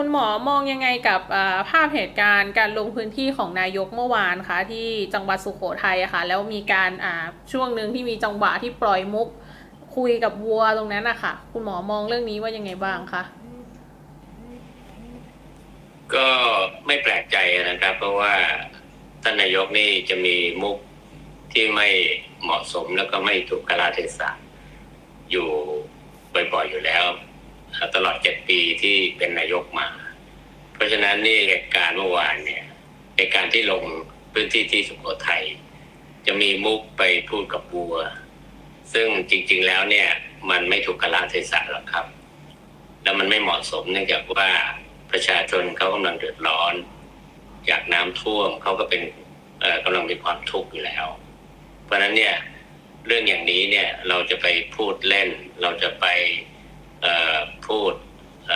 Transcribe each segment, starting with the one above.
คุณหมอมองยังไงกับภาพเหตุการณ์การลงพื้นที่ของนายกเมื่อวานคะที่จังหวัดสุโขทัยอะค่ะ แล้วมีการช่วงหนึ่งที่มีจังหวะที่ปล่อยมุก คุยกับวัวตรงนั้นอะค่ะคุณหมอมองเรื่องนี้ว่ายังไงบ้างคะก็ไม่แปลกใจนะครับ เพราะว่าท่านนายกนี่จะมีมุกที่ไม่เหมาะสมแล้วก็ไม่ถูกกาลเทศะอยู่บ่อยๆอยู่แล้ว ตลอดเจ็ดปีที่เป็นนายกมา เพราะฉะนั้นนี่เหตุการณ์เมื่อวานเนี่ยเหตการที่ลงพื้นที่ที่สุโขทัยจะมีมุกไปพูดกับบัว ซึ่งจริง ๆแล้วเนี่ยมันไม่ถูกกาลเทศะหรอกครับ แล้วมันไม่เหมาะสมเนื่องจากว่าประชาชนเขากำลังเดือดร้อน จากน้ำท่วมเขาก็เป็นเอ่อกำลังมีความทุกข์อยู่แล้ว เพราะฉะนั้นเนี่ยเรื่องอย่างนี้เนี่ยเราจะไปพูดเล่นเราจะไป พูดเ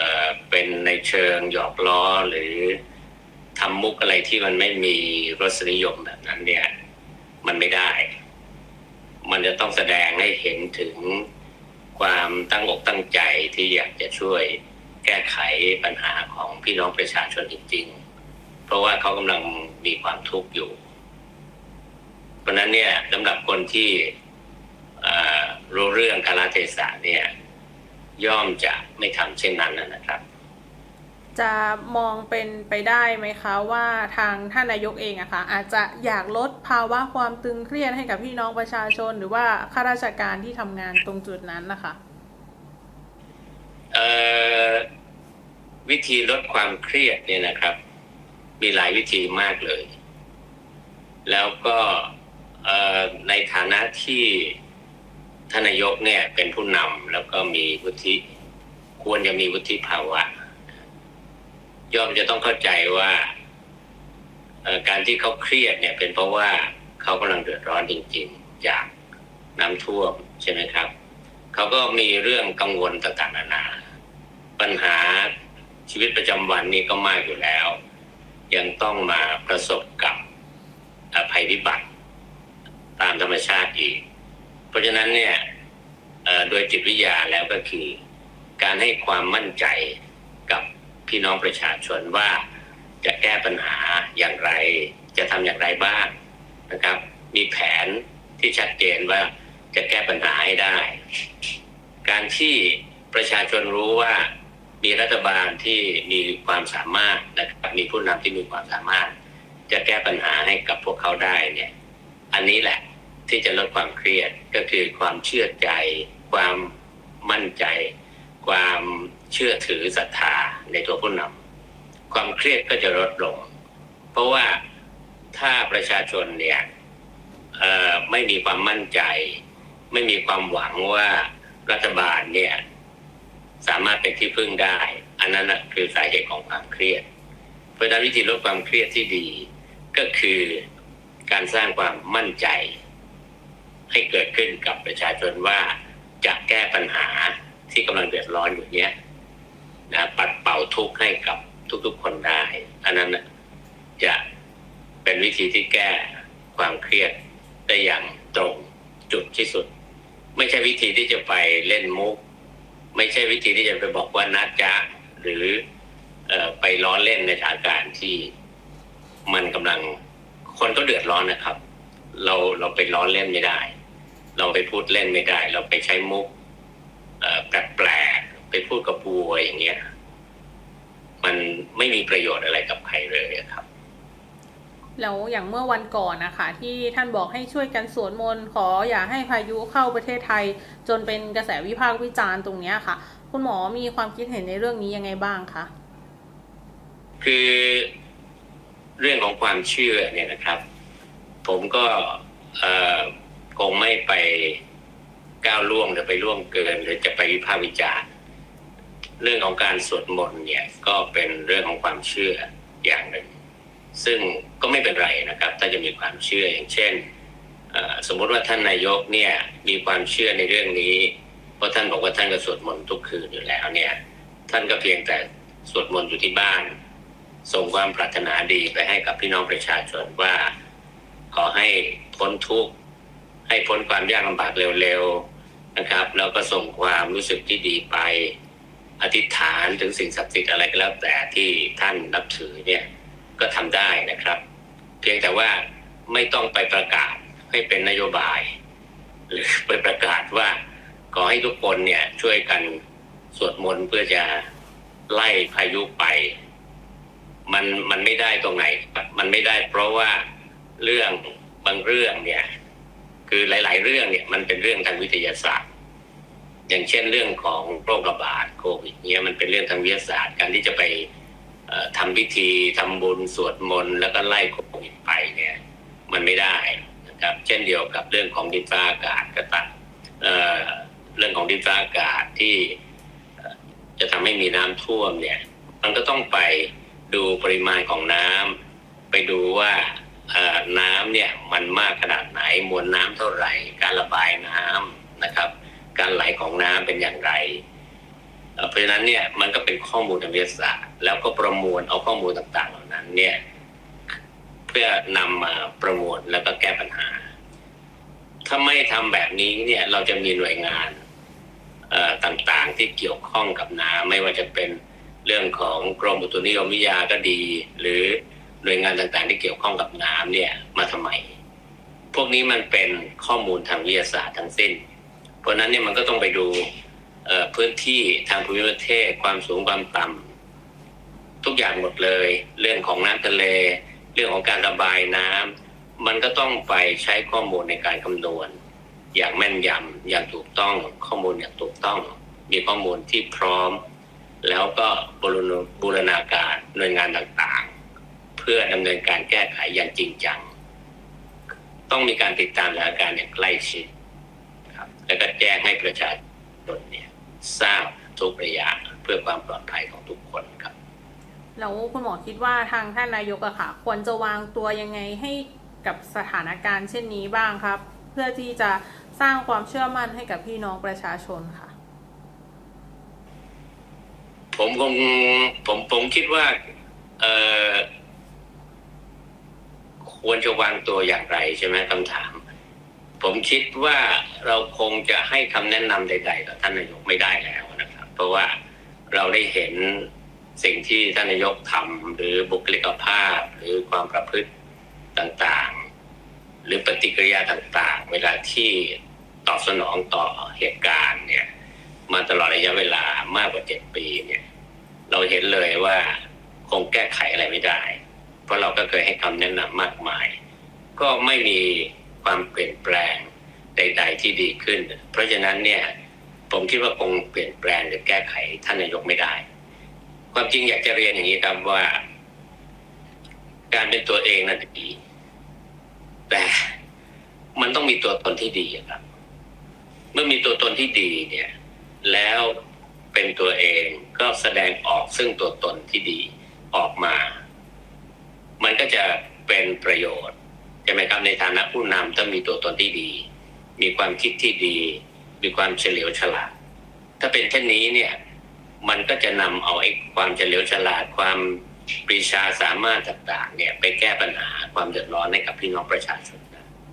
เป็นในเชิงหยอกล้อหรือทำมุกอะไรที่มันไม่มีรสนิยมแบบนั้นเนี่ย มันไม่ได้ มันจะต้องแสดงให้เห็นถึงความตั้งอกตั้งใจที่อยากจะช่วยแก้ไขปัญหาของพี่น้องประชาชนจริง ๆ เพราะว่าเขากำลังมีความทุกข์อยู่ เพราะนั้นเนี่ยสำหรับคนที่รู้เรื่องกาลเทศะเนี่ย ย่อมจะไม่ทำเช่นนั้นนะครับ จะมองเป็นไปได้ไหมคะว่าทางท่านนายกเองอะค่ะอาจจะอยากลดภาวะความตึงเครียดให้กับพี่น้องประชาชน หรือว่าข้าราชการที่ทำงานตรงจุดนั้นนะคะเอ่อวิธีลดความเครียดเนี่ยนะครับ มีหลายวิธีมากเลย แล้วก็เอ่อในฐานะที่ ท่านนายกเนี่ยเป็นผู้นำแล้วก็มีวุฒิควรจะมีวุฒิภาวะ ย่อมจะต้องเข้าใจว่าการที่เขาเครียดเนี่ยเป็นเพราะว่าเขากำลังเดือดร้อนจริง ๆ จากน้ำท่วมใช่ไหมครับ เขาก็มีเรื่องกังวลต่างๆนานา ปัญหาชีวิตประจำวันนี่ก็มากอยู่แล้ว ยังต้องมาประสบกับภัยพิบัติตามธรรมชาติอีก เพราะฉะนั้นเนี่ยโดยจิตวิทยาแล้วก็คือ การให้ความมั่นใจกับพี่น้องประชาชนว่าจะแก้ปัญหาอย่างไร จะทำอย่างไรบ้างนะครับ มีแผนที่ชัดเจนว่าจะแก้ปัญหาให้ได้ การที่ประชาชนรู้ว่ามีรัฐบาลที่มีความสามารถนะครับมีผู้นำที่มีความสามารถ จะแก้ปัญหาให้กับพวกเขาได้เนี่ย อันนี้แหละ ที่จะลดความเครียดก็คือความเชื่อใจ ความมั่นใจ ความเชื่อถือศรัทธาในตัวผู้นำความเครียดก็จะลดลง เพราะว่าถ้าประชาชนเนี่ยไม่มีความมั่นใจ ไม่มีความหวังว่ารัฐบาลเนี่ยสามารถเป็นที่พึ่งได้ อันนั้นคือสาเหตุของความเครียด เพราะฉะนั้นวิธีลดความเครียดที่ดีก็คือการสร้างความมั่นใจ ให้เกิดขึ้นกับประชาชนว่าจะแก้ปัญหาที่กำลังเดือดร้อนอยู่เนี้ยนะปัดเป่าทุกข์ให้กับทุกๆคนได้ อันนั้นจะเป็นวิธีที่แก้ความเครียดได้อย่างตรงจุดที่สุด ไม่ใช่วิธีที่จะไปเล่นมุก ไม่ใช่วิธีที่จะไปบอกว่านัดจ้าหรือเออไปล้อเล่นในสถานการณ์ที่มันกำลังคนก็เดือดร้อนนะครับ เราเราไปล้อเล่นไม่ได้ เราไปพูดเล่นไม่ได้ เราไปใช้มุกเอ่อแปลกๆไปพูดกับบัวอย่างเงี้ย มันไม่มีประโยชน์อะไรกับใครเลยอะครับ แล้วอย่างเมื่อวันก่อนนะคะ ที่ท่านบอกให้ช่วยกันสวดมนต์ขออย่าให้พายุเข้าประเทศไทย จนเป็นกระแสวิพากษ์วิจารณ์ตรงเนี้ยค่ะ คุณหมอมีความคิดเห็นในเรื่องนี้ยังไงบ้างคะคือเรื่องของความเชื่อเนี่ยนะครับ ผมก็เอ่อ คงไม่ไปก้าวล่วงหรือไปล่วงเกิน หรือจะไปวิพากษ์วิจารณ์เรื่องของการสวดมนต์เนี่ยก็เป็นเรื่องของความเชื่ออย่างหนึ่ง ซึ่งก็ไม่เป็นไรนะครับ ถ้าจะมีความเชื่ออย่างเช่น สมมุติว่าท่านนายกเนี่ยมีความเชื่อในเรื่องนี้ เพราะท่านบอกว่าท่านก็สวดมนต์ทุกคืนอยู่แล้วเนี่ยท่านก็เพียงแต่สวดมนต์อยู่ที่บ้าน ส่งความปรารถนาดีไปให้กับพี่น้องประชาชนว่า ขอให้พ้นทุกข์ ให้พ้นความยากลำบากเร็วๆนะครับ แล้วก็ส่งความรู้สึกที่ดีไป อธิษฐานถึงสิ่งศักดิ์สิทธิ์อะไรก็แล้วแต่ที่ท่านนับถือเนี่ยก็ทำได้นะครับ เพียงแต่ว่าไม่ต้องไปประกาศให้เป็นนโยบาย หรือไปประกาศว่าขอให้ทุกคนเนี่ยช่วยกันสวดมนต์เพื่อจะไล่พายุไป มันมันไม่ได้ตรงไหน มันไม่ได้เพราะว่าเรื่องบางเรื่องเนี่ย คือหลาย ๆ เรื่องเนี่ยมันเป็นเรื่องทางวิทยาศาสตร์ อย่างเช่นเรื่องของโรคระบาดโควิดเนี่ยมันเป็นเรื่องทางวิทยาศาสตร์การที่จะไปเอ่อทำพิธีทำบุญสวดมนต์แล้วก็ไล่โควิดไปเนี่ยมันไม่ได้นะครับ เช่นเดียวกับเรื่องของดินฟ้าอากาศก็ตามเเรื่องของดินฟ้าอากาศที่จะทำให้มีน้ำท่วมเนี่ย มันก็ต้องไปดูปริมาณของน้ำไปดูว่า น้ำเนี่ยมันมากขนาดไหนมวลน้ำเท่าไหร่ การระบายน้ำนะครับ การไหลของน้ำเป็นอย่างไร เพราะฉะนั้นเนี่ยมันก็เป็นข้อมูลทางวิทยาศาสตร์ แล้วก็ประมวลเอาข้อมูลต่างๆ เหล่านั้นเนี่ยเพื่อนำมาประมวลแล้วก็แก้ปัญหา ถ้าไม่ทำแบบนี้เนี่ยเราจะมีหน่วยงานต่างๆที่เกี่ยวข้องกับน้ำไม่ว่าจะเป็นเรื่องของกรมอุตุนิยมวิทยาก็ดี หรือ หน่วยงานต่างๆ ที่เกี่ยวข้องกับน้ำเนี่ยมาทำไม พวกนี้มันเป็นข้อมูลทางวิทยาศาสตร์ทั้งสิ้น เพราะนั้นเนี่ยมันก็ต้องไปดูพื้นที่ทางภูมิประเทศความสูงความต่ำทุกอย่างหมดเลย เรื่องของน้ำทะเล เรื่องของการระบายน้ำมันก็ต้องไปใช้ข้อมูลในการคำนวณ อย่างแม่นยำอย่างถูกต้องข้อมูลอย่างถูกต้อง มีข้อมูลที่พร้อม แล้วก็บูรณบูรณาการหน่วยงานต่างๆ เพื่อดำเนินการแก้ไขอย่างจริงจัง ต้องมีการติดตามสถานการณ์อย่างใกล้ชิดครับแล้วก็แจ้งให้ประชาชนเนี่ยทราบทุกระยะเพื่อความปลอดภัยของทุกคนครับแล้วคุณหมอคิดว่าทางท่านนายกอะค่ะ ควรจะวางตัวยังไงให้กับสถานการณ์เช่นนี้บ้างครับ เพื่อที่จะสร้างความเชื่อมั่นให้กับพี่น้องประชาชนค่ะ ผมคงผมผมคิดว่า เออ ควรจะวางตัวอย่างไรใช่ไหมคำถาม ผมคิดว่าเราคงจะให้คำแนะนำใดๆต่อท่านนายกไม่ได้แล้วนะครับ เพราะว่าเราได้เห็นสิ่งที่ท่านนายกทำหรือบุคลิกภาพหรือความประพฤติต่างๆ หรือปฏิกิริยาต่างๆ เวลาที่ตอบสนองต่อเหตุการณ์เนี่ยมาตลอดระยะเวลามากกว่าเจ็ดปีเนี่ย เราเห็นเลยว่าคงแก้ไขอะไรไม่ได้ ราะเราก็เคยให้คำแนะนำมากมาย ก็ไม่มีความเปลี่ยนแปลงใด ๆ ที่ดีขึ้น เพราะฉะนั้นเนี่ยผมคิดว่าคงเปลี่ยนแปลงหรือแก้ไขท่านนายกไม่ได้ ความจริงอยากจะเรียนอย่างนี้ครับว่า การเป็นตัวเองนั้นดี แต่มันต้องมีตัวตนที่ดีครับ เมื่อมีตัวตนที่ดีเนี่ย แล้วเป็นตัวเองก็แสดงออกซึ่งตัวตนที่ดีออกมา มันก็จะเป็นประโยชน์ใช่ไหมครับในฐานะผู้นำถ้ามีตัวตนที่ดี มีความคิดที่ดี มีความเฉลียวฉลาด ถ้าเป็นเช่นนี้เนี่ยมันก็จะนำเอาไอ้ความเฉลียวฉลาดความปรีชาสามารถต่างๆเนี่ยไปแก้ปัญหาความเดือดร้อนให้กับพี่น้องประชาชน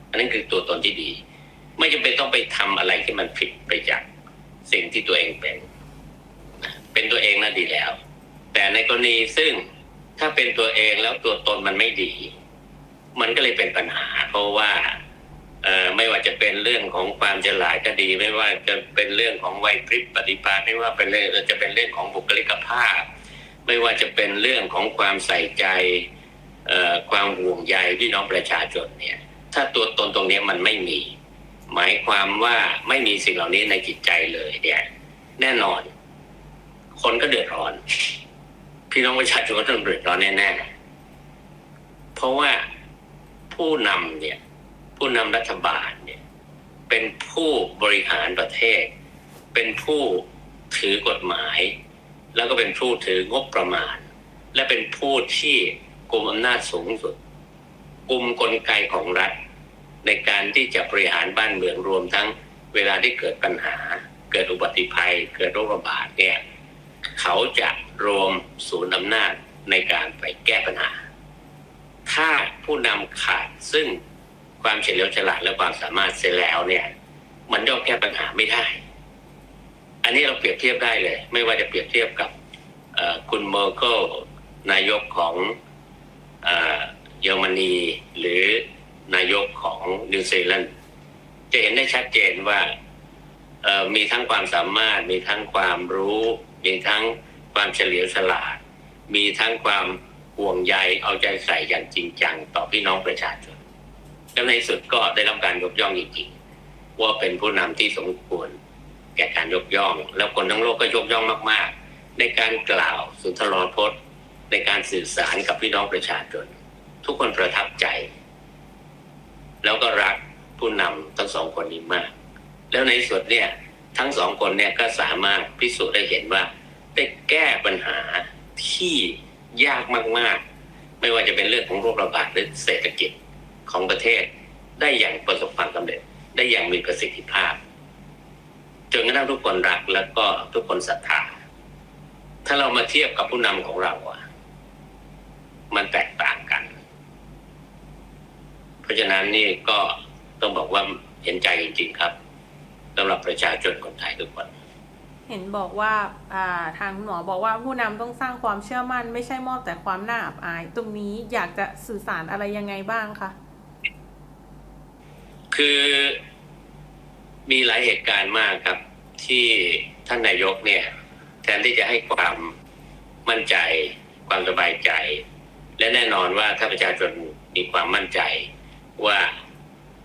อันนั้นคือตัวตนที่ดี ไม่จำเป็นต้องไปทำอะไรที่มันผิดไปจากสิ่งที่ตัวเองเป็น เป็นตัวเองน่ะดีแล้ว แต่ในกรณีซึ่ง ถ้าเป็นตัวเองแล้วตัวตนมันไม่ดี มันก็เลยเป็นปัญหา เพราะว่าเอ่อไม่ว่าจะเป็นเรื่องของความฉลาดก็ดี ไม่ว่าจะเป็นเรื่องของไหวพริบปฏิภาณไม่ว่าเป็นเรื่องจะเป็นเรื่องของบุคลิกภาพ ไม่ว่าจะเป็นเรื่องของความใส่ใจเอ่อความห่วงใยพี่น้องประชาชนเนี่ย ถ้าตัวตนตรงนี้มันไม่มี หมายความว่าไม่มีสิ่งเหล่านี้ในจิตใจเลยเนี่ยแน่นอน คนก็เดือดร้อน พี่น้องประชาชนก็ต้องเดือดร้อนแน่ๆ เพราะว่าผู้นำเนี่ย ผู้นำรัฐบาลเนี่ย เป็นผู้บริหารประเทศ เป็นผู้ถือกฎหมาย แล้วก็เป็นผู้ถืองบประมาณ และเป็นผู้ที่กุมอำนาจสูงสุดกุมกลไกของรัฐ ในการที่จะบริหารบ้านเมืองรวมทั้งเวลาที่เกิดปัญหา เกิดอุบัติภัย เกิดโรคระบาดเนี่ย เขาจะรวมศูนย์อำนาจในการไปแก้ปัญหา ถ้าผู้นำขาดซึ่งความเฉลียวฉลาดและความสามารถเสร็จแล้วเนี่ย มันย่อมแก้ปัญหาไม่ได้ อันนี้เราเปรียบเทียบได้เลย ไม่ว่าจะเปรียบเทียบกับคุณเมอร์เคิลนายกของเยอรมนีหรือนายกของนิวซีแลนด์จะเห็นได้ชัดเจนว่ามีทั้งความสามารถมีทั้งความรู้ มีทั้งความเฉลียวฉลาด มีทั้งความห่วงใยเอาใจใส่อย่างจริงจังต่อพี่น้องประชาชนแล้วในสุดก็ได้รับการยกย่องจริงๆว่าเป็นผู้นำที่สมควร แก่การยกย่อง แล้วคนทั้งโลกก็ยกย่องมาก ๆ ในการกล่าวสุนทรพจน์ ในการสื่อสารกับพี่น้องประชาชนทุกคนประทับใจ แล้วก็รักผู้นำทั้งสองคนนี้มาก แล้วในสุดเนี่ย ทั้งสองคนเนี่ยก็สามารถพิสูจน์ได้เห็นว่า ได้แก้ปัญหาที่ยากมากๆ ไม่ว่าจะเป็นเรื่องของโรคระบาดหรือเศรษฐกิจของประเทศ ได้อย่างประสบความสำเร็จ ได้อย่างมีประสิทธิภาพจนกระทั่งทุกคนรักแล้วก็ทุกคนศรัทธาถ้าเรามาเทียบกับผู้นำของเราอะมันแตกต่างกัน เพราะฉะนั้นนี่ก็ต้องบอกว่าเห็นใจจริง ๆ ครับ สำหรับประชาชนคนไทยทุกคน เห็นบอกว่าอ่าทางคุณหมอบอกว่าผู้นำต้องสร้างความเชื่อมั่น ไม่ใช่มอบแต่ความน่าอับอาย ตรงนี้อยากจะสื่อสารอะไรยังไงบ้างคะคือมีหลายเหตุการณ์มากครับ ที่ท่านนายกเนี่ย แทนที่จะให้ความมั่นใจ ความสบายใจ และแน่นอนว่าถ้าประชาชนมีความมั่นใจว่า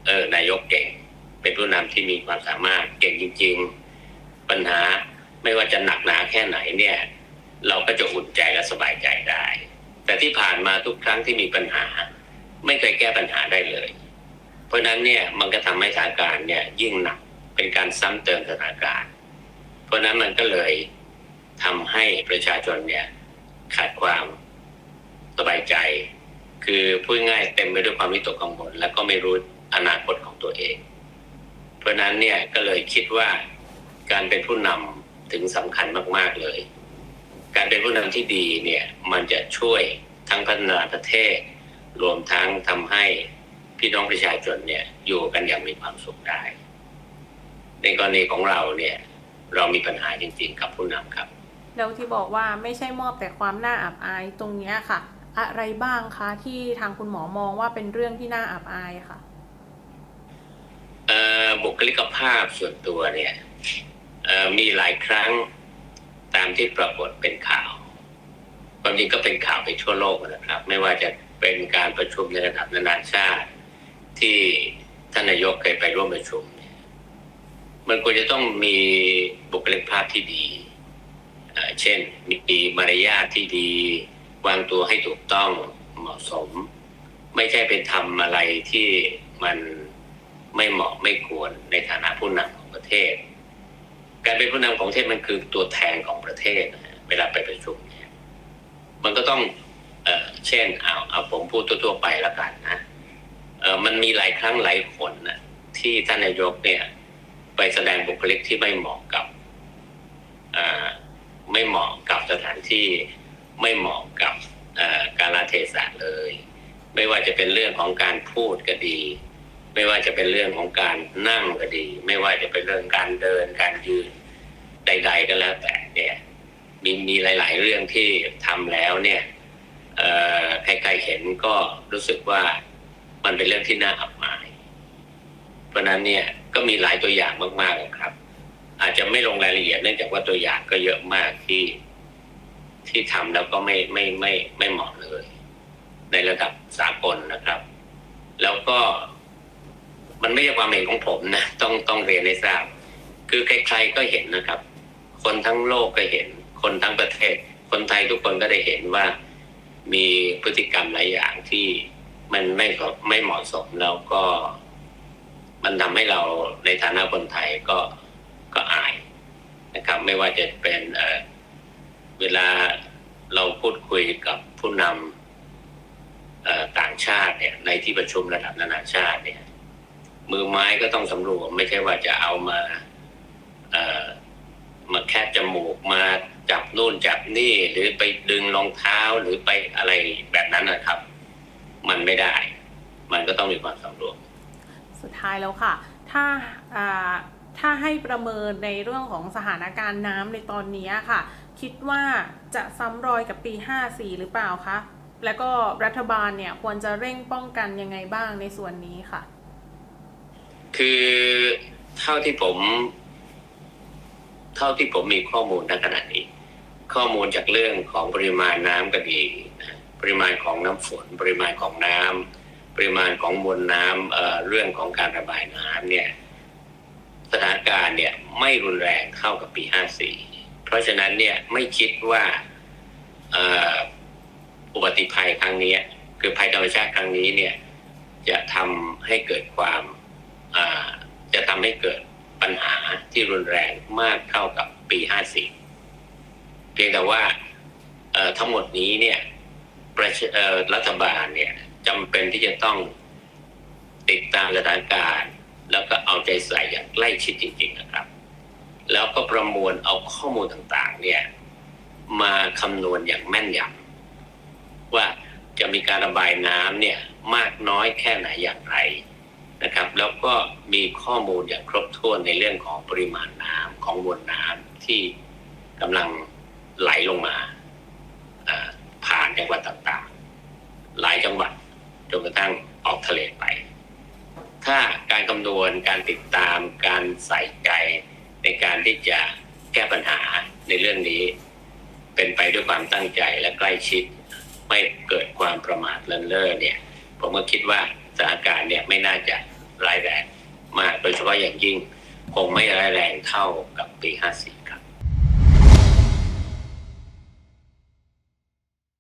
เออนายกเก่ง เป็นผู้นำที่มีความสามารถเก่งจริง ๆ ปัญหาไม่ว่าจะหนักหนาแค่ไหนเนี่ย เราก็จะอุ่นใจและสบายใจได้ แต่ที่ผ่านมาทุกครั้งที่มีปัญหา ไม่เคยแก้ปัญหาได้เลย เพราะฉะนั้นเนี่ยมันก็ทำให้สถานการณ์เนี่ยยิ่งหนักเป็นการซ้ำเติมสถานการณ์ เพราะฉะนั้นมันก็เลยทำให้ประชาชนเนี่ยขาดความสบายใจ คือพูดง่ายเต็มไปด้วยความวิตกกังวลและก็ไม่รู้อนาคตของตัวเอง เพราะนั้นเนี่ยก็เลยคิดว่าการเป็นผู้นำถึงสำคัญมาก ๆเลย การเป็นผู้นำที่ดีเนี่ยมันจะช่วยทั้งพัฒนาประเทศ รวมทั้งทำให้พี่น้องประชาชนเนี่ยอยู่กันอย่างมีความสุขได้ ในกรณีของเราเนี่ยเรามีปัญหาจริงๆกับผู้นำครับ แล้วที่บอกว่าไม่ใช่มอบแต่ความน่าอับอายตรงนี้ค่ะ อะไรบ้างคะที่ทางคุณหมอมองว่าเป็นเรื่องที่น่าอับอายค่ะ บุคลิกภาพส่วนตัวเนี่ยมีหลายครั้งตามที่ปรากฏเป็นข่าวความจริงก็เป็นข่าวไปทั่วโลกนะครับ ไม่ว่าจะเป็นการประชุมในระดับนานาชาติ ที่ท่านนายกเคยไปร่วมประชุมมันควรจะต้องมีบุคลิกภาพที่ดีเอ่อเช่น มีมารยาทที่ดี วางตัวให้ถูกต้องเหมาะสม ไม่ใช่เป็นทำอะไรที่มัน ไม่เหมาะไม่ควรในฐานะผู้นำของประเทศ การเป็นผู้นำของประเทศมันคือตัวแทนของประเทศนะเวลาไปประชุมเนี่ยมันก็ต้องเออเช่นเอาเอาผมพูดทั่วๆไปล้วกันนะเออมันมีหลายครั้งหลายคนนะที่ท่านนายกเนี่ย ไปแสดงบุคลิกที่ไม่เหมาะกับเออไม่เหมาะกับสถานที่ไม่เหมาะกับการลเทศะเลย ไม่ว่าจะเป็นเรื่องของการพูดก็ดี ไม่ว่าจะเป็นเรื่องของการนั่งก็ดี ไม่ว่าจะเป็นเรื่องการเดินการยืนใด ๆ ก็แล้วแต่เนี่ยมีมีหลาย ๆ เรื่องที่ทำแล้วเนี่ยใครๆเห็นก็รู้สึกว่ามันเป็นเรื่องที่น่าอับอาย เพราะนั้นเนี่ยก็มีหลายตัวอย่างมากๆครับ อาจจะไม่ลงรายละเอียดเนื่องจากว่าตัวอย่างก็เยอะมากที่ที่ทำแล้วก็ไม่ไม่ไม่ไม่เหมาะเลย ในระดับสากลนะครับ แล้วก็ มันไม่ใช่ความเห็นของผมนะต้องต้องเรียนให้ทราบ คือใครๆก็เห็นนะครับ คนทั้งโลกก็เห็น คนทั้งประเทศ คนไทยทุกคนก็ได้เห็นว่ามีพฤติกรรมหลายอย่างที่มันไม่ไม่เหมาะสมแล้วก็ มันทำให้เราในฐานะคนไทยก็ก็อายนะครับ ไม่ว่าจะเป็นเออเวลาเราพูดคุยกับผู้นำต่างชาติเนี่ยในที่ประชุมระดับนานาชาติเนี่ย มือไม้ก็ต้องสำรวม ไม่ใช่ว่าจะเอามาเอ่อมาแค่จมูกมาจับนู่นจับนี่ หรือไปดึงรองเท้าหรือไปอะไรแบบนั้นนะครับ มันไม่ได้ มันก็ต้องมีความสำรวม สุดท้ายแล้วค่ะ ถ้าอ่าถ้าให้ประเมินในเรื่องของสถานการณ์น้ำในตอนนี้ค่ะ คิดว่าจะซ้ำรอยกับปี 54 หรือเปล่าคะ แล้วก็รัฐบาลเนี่ยควรจะเร่งป้องกันยังไงบ้างในส่วนนี้ค่ะ คือเท่าที่ผม เท่าที่ผมมีข้อมูลณขณะนี้ ข้อมูลจากเรื่องของปริมาณน้ำก็ดีปริมาณของน้ำฝน ปริมาณของน้ำปริมาณของมวลน้ำเเรื่องของการระบายน้ำเนี่ยสถานการณ์เนี่ยไม่รุนแรงเท่ากับปี 54 เพราะฉะนั้นเนี่ยไม่คิดว่าอุบัติภัยครั้งนี้ คือภัยธรรมชาติครั้งนี้เนี่ยจะทำให้เกิดความ จะทำให้เกิดปัญหาที่รุนแรงมากเท่ากับปี 54 เพียงแต่ว่าทั้งหมดนี้เนี่ยรรัฐบาลเนี่ยจำเป็นที่จะต้องติดตามสถานการณ์ แล้วก็เอาใจใส่อย่างใกล้ชิดจริงๆนะครับ แล้วก็ประมวลเอาข้อมูลต่างๆเนี่ยมาคำนวณอย่างแม่นยำว่าจะมีการระบายน้ำเนี่ยมากน้อยแค่ไหนอย่างไร นะครับ แล้วก็มีข้อมูลอย่างครบถ้วนในเรื่องของปริมาณน้ำของมวลน้ำที่กำลังไหลลงมาผ่านจังหวัดต่างๆ หลายจังหวัดจนกระทั่งออกทะเลไป ถ้าการคำนวณการติดตามการใส่ใจในการที่จะแก้ปัญหาในเรื่องนี้ เป็นไปด้วยความตั้งใจและใกล้ชิด ไม่เกิดความประมาทเลินเล่อเนี่ย ผมก็คิดว่าสถานการณ์เนี่ยไม่น่าจะ ร้ายแรงมาก โดยเฉพาะอย่างยิ่งคงไม่ร้ายแรงเท่ากับปี 54